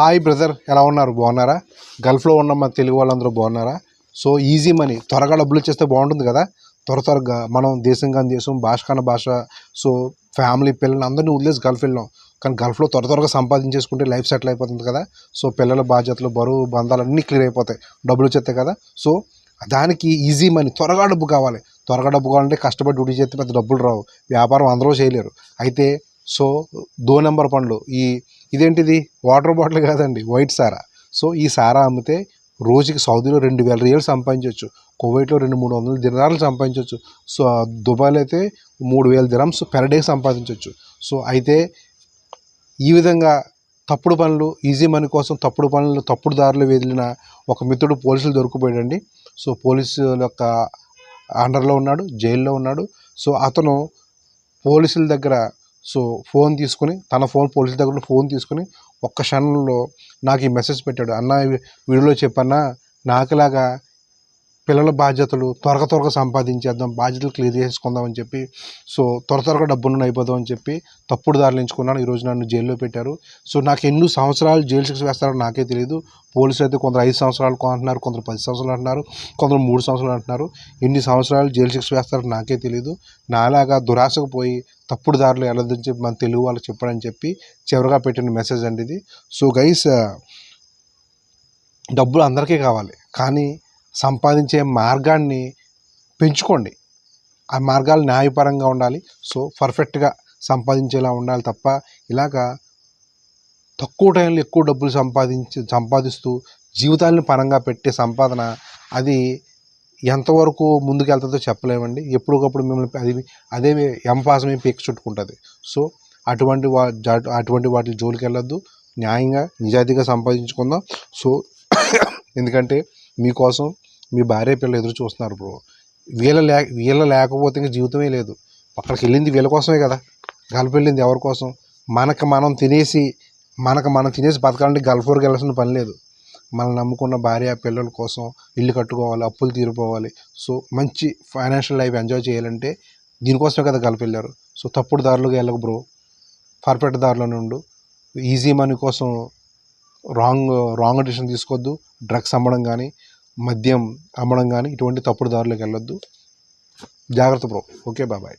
Hi brother ఎలా ఉన్నారు? బాగున్నారా? గల్ఫ్లో ఉన్న మన తెలుగు వాళ్ళందరూ బాగున్నారా? సో ఈజీ మనీ త్వరగా డబ్బులు ఇచ్చేస్తే బాగుంటుంది కదా? త్వర త్వరగా మనం దేశం కానీ దేశం భాష కాని భాష సో ఫ్యామిలీ పిల్లలు అందరినీ వదిలేసి గల్ఫ్ వెళ్ళాం కానీ గల్ఫ్లో త్వర త్వరగా సంపాదించేసుకుంటే లైఫ్ సెటిల్ అయిపోతుంది కదా? సో పిల్లల బాధ్యతలు బరువు బంధాలు అన్నీ క్లియర్ అయిపోతాయి. డబ్బులు వచ్చేస్తాయి కదా? సో దానికి ఈజీ మనీ త్వరగా డబ్బు కావాలి. త్వరగా డబ్బు కావాలంటే కష్టపడి డ్యూటీ చేస్తే పెద్ద డబ్బులు రావు. వ్యాపారం అందరూ చేయలేరు. అయితే సో దో నెంబర్ పనులు. ఈ ఇదేంటిది? వాటర్ బాటిల్ కాదండి వైట్ సారా. సో ఈ సారా అమ్మితే రోజుకి సౌదీలో రెండు వేల రియల్ సంపాదించవచ్చు కువైట్లో రెండు మూడు వందల దినాలు సంపాదించవచ్చు సో దుబాయ్లో అయితే మూడు వేల దిరమ్స్ పెర్ డే సంపాదించవచ్చు సో అయితే ఈ విధంగా తప్పుడు పనులు ఈజీ మనీ కోసం తప్పుడు పనులు తప్పుడు దారిలో వెళ్ళిన ఒక మిత్రుడు పోలీసులు దొరికిపోయాడండి. సో పోలీసుల యొక్క అండర్లో ఉన్నాడు జైల్లో ఉన్నాడు. సో అతను పోలీసుల దగ్గర సో ఫోన్ తీసుకుని తన ఫోన్ పోలీసుల దగ్గర ఫోన్ తీసుకుని ఒక్క క్షణంలో నాకు ఈ మెసేజ్ పెట్టాడు. అన్న వీడియోలో చెప్పన్నా నాకులాగా పిల్లల బాధ్యతలు త్వరగా త్వరగా సంపాదించేద్దాం బాధ్యతలు క్లియర్ చేసుకుందాం అని చెప్పి సో త్వర త్వరగా డబ్బును అయిపోదాం అని చెప్పి తప్పుడు దారిలో ఎంచుకున్నాను ఈరోజు నన్ను జైల్లో పెట్టారు. సో నాకు ఎన్ని సంవత్సరాలు జైలు శిక్ష వేస్తారో నాకే తెలియదు పోలీసులు అయితే కొందరు ఐదు సంవత్సరాలు అంటున్నారు కొందరు పది సంవత్సరాలు అంటున్నారు కొందరు మూడు సంవత్సరాలు అంటున్నారు. ఎన్ని సంవత్సరాలు జైలు శిక్ష వేస్తారో నాకే తెలియదు నాలాగా దురాశకు పోయి తప్పుడు దారిలో వెళ్ళొద్దని చెప్పి మన తెలుగు వాళ్ళకి చెప్పడని చెప్పి చివరిగా పెట్టిన మెసేజ్ అండి ఇది. సో గైస్ డబ్బులు అందరికీ కావాలి. కానీ సంపాదించే మార్గాన్ని పెంచుకోండి. ఆ మార్గాలు న్యాయపరంగా ఉండాలి. సో పర్ఫెక్ట్గా సంపాదించేలా ఉండాలి తప్ప ఇలాగా తక్కువ టైంలో ఎక్కువ డబ్బులు సంపాదించి సంపాదిస్తూ జీవితాలను పరంగా పెట్టే సంపాదన అది ఎంతవరకు ముందుకెళ్తుందో చెప్పలేమండి. ఎప్పటికప్పుడు మిమ్మల్ని అది అదే ఎంపాసమే పీక్ చుట్టుకుంటుంది. సో అటువంటి వా అటువంటి వాటి జోలికి వెళ్ళొద్దు న్యాయంగా నిజాయితీగా సంపాదించుకుందాం. సో ఎందుకంటే మీకోసం మీ భార్య పిల్లలు ఎదురు చూస్తున్నారు బ్రో. వీళ్ళ లే వీళ్ళ లేకపోతే ఇంకా జీవితమే లేదు. అక్కడికి వెళ్ళింది వీళ్ళ కోసమే కదా. గల్ఫ్ వెళ్ళింది ఎవరి కోసం? మనకు మనం తినేసి మనకు మనం తినేసి బతకాలంటే గల్ఫ్ వరకు వెళ్ళాల్సిన పని లేదు. మనం నమ్ముకున్న భార్య పిల్లల కోసం ఇల్లు కట్టుకోవాలి అప్పులు తీరిపోవాలి. సో మంచి ఫైనాన్షియల్ లైఫ్ ఎంజాయ్ చేయాలంటే దీనికోసమే కదా కలిపి వెళ్ళారు. సో తప్పుడు దారిలోకి వెళ్ళకు బ్రో పర్ఫెక్ట్ దారిలో ఉండు. ఈజీ మనీ కోసం రాంగ్ రాంగ్ డిసిషన్ తీసుకోవద్దు డ్రగ్స్ అమ్మడం కానీ మద్యం అమ్మడం కానీ ఇటువంటి తప్పుడు దారిలోకి వెళ్ళొద్దు. జాగ్రత్త బ్రో ఓకే బాబాయ్